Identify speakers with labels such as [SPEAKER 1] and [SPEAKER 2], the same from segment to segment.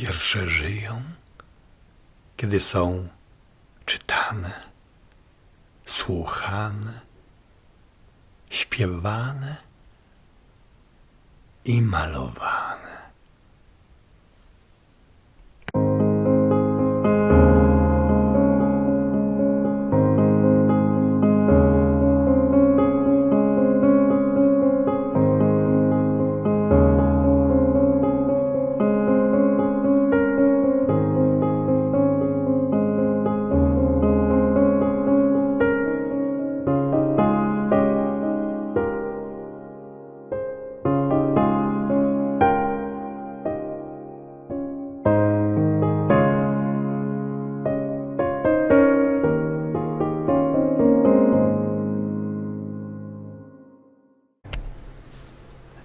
[SPEAKER 1] Wiersze żyją, kiedy są czytane, słuchane, śpiewane i malowane.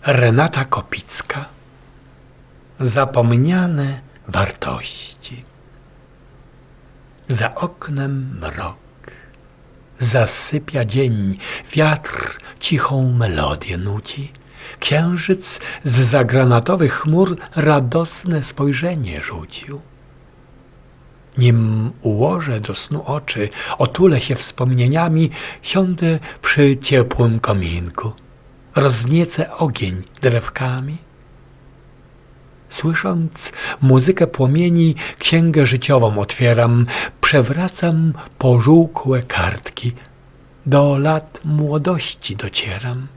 [SPEAKER 1] Renata Kopicka. Zapomniane wartości. Za oknem mrok. Zasypia dzień. Wiatr cichą melodię nuci Księżyc z zagranatowych chmur Radosne spojrzenie rzucił. Nim ułożę do snu oczy, otulę się wspomnieniami, siądę przy ciepłym kominku, rozniecę ogień drewkami. Słysząc muzykę płomieni, księgę życiową otwieram, przewracam pożółkłe kartki, do lat młodości docieram.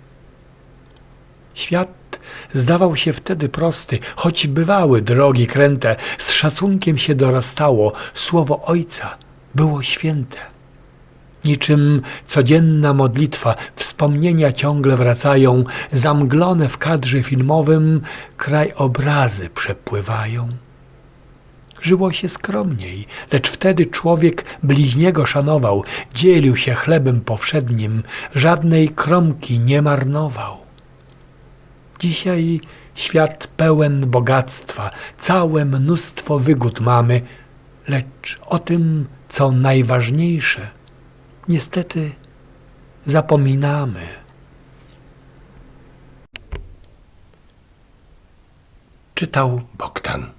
[SPEAKER 1] Świat zdawał się wtedy prosty, choć bywały drogi kręte, z szacunkiem się dorastało, słowo Ojca było święte. Niczym codzienna modlitwa, wspomnienia ciągle wracają, zamglone w kadrze filmowym krajobrazy przepływają. Żyło się skromniej, lecz wtedy człowiek bliźniego szanował, dzielił się chlebem powszednim, żadnej kromki nie marnował. Dzisiaj świat pełen bogactwa, całe mnóstwo wygód mamy, lecz o tym, co najważniejsze, niestety zapominamy.
[SPEAKER 2] Czytał Bogdan.